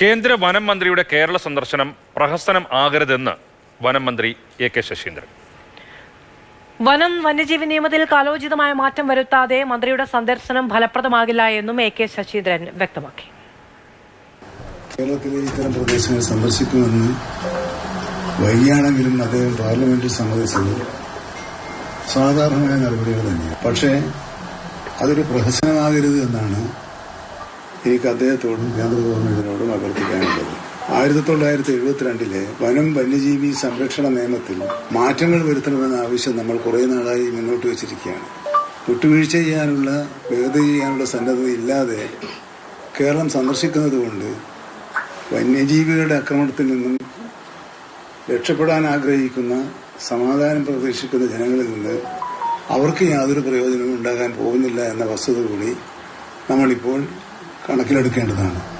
കേന്ദ്ര വനം മന്ത്രിയുടെ കേരള സന്ദർശനം പ്രഹസനം ആകരുതെന്ന് വനം മന്ത്രി എ കെ ശശീന്ദ്രൻ. വനം വന്യജീവി നിയമത്തിൽ കാലോചിതമായ മാറ്റം വരുത്താതെ മന്ത്രിയുടെ സന്ദർശനം ഫലപ്രദമാകില്ല എന്നും എ കെ ശശീന്ദ്രൻ വ്യക്തമാക്കി. കേരളത്തിലെ ഇത്തരം പ്രദേശങ്ങൾ സന്ദർശിക്കുമെന്ന് വൈകിയാണെങ്കിലും അദ്ദേഹം പാർലമെന്റിൽ സമ്മതിച്ചത് സാധാരണമായ നടപടികൾ തന്നെയാണ്. പക്ഷേ അതൊരു പ്രഹസനമാകരുത് എന്നാണ് എനിക്ക് അദ്ദേഹത്തോടും കേന്ദ്ര അഭ്യർത്ഥിക്കാനുള്ളത്. ആയിരത്തി തൊള്ളായിരത്തി എഴുപത്തിരണ്ടിലെ വനം വന്യജീവി സംരക്ഷണ നിയമത്തിൽ മാറ്റങ്ങൾ വരുത്തണമെന്ന ആവശ്യം നമ്മൾ കുറേ നാളായി മുന്നോട്ട് വെച്ചിരിക്കുകയാണ്. വിട്ടുവീഴ്ച ചെയ്യാനുള്ള വേഗത ചെയ്യാനുള്ള സന്നദ്ധത ഇല്ലാതെ കേരളം സന്ദർശിക്കുന്നത് കൊണ്ട് വന്യജീവികളുടെ ആക്രമണത്തിൽ നിന്നും രക്ഷപ്പെടാൻ ആഗ്രഹിക്കുന്ന സമാധാനം പ്രതീക്ഷിക്കുന്ന ജനങ്ങളിൽ നിന്ന് അവർക്ക് യാതൊരു പ്രയോജനവും ഉണ്ടാകാൻ പോകുന്നില്ല എന്ന വസ്തുത കൂടി നമ്മളിപ്പോൾ കണക്കിലെടുക്കേണ്ടതാണ്.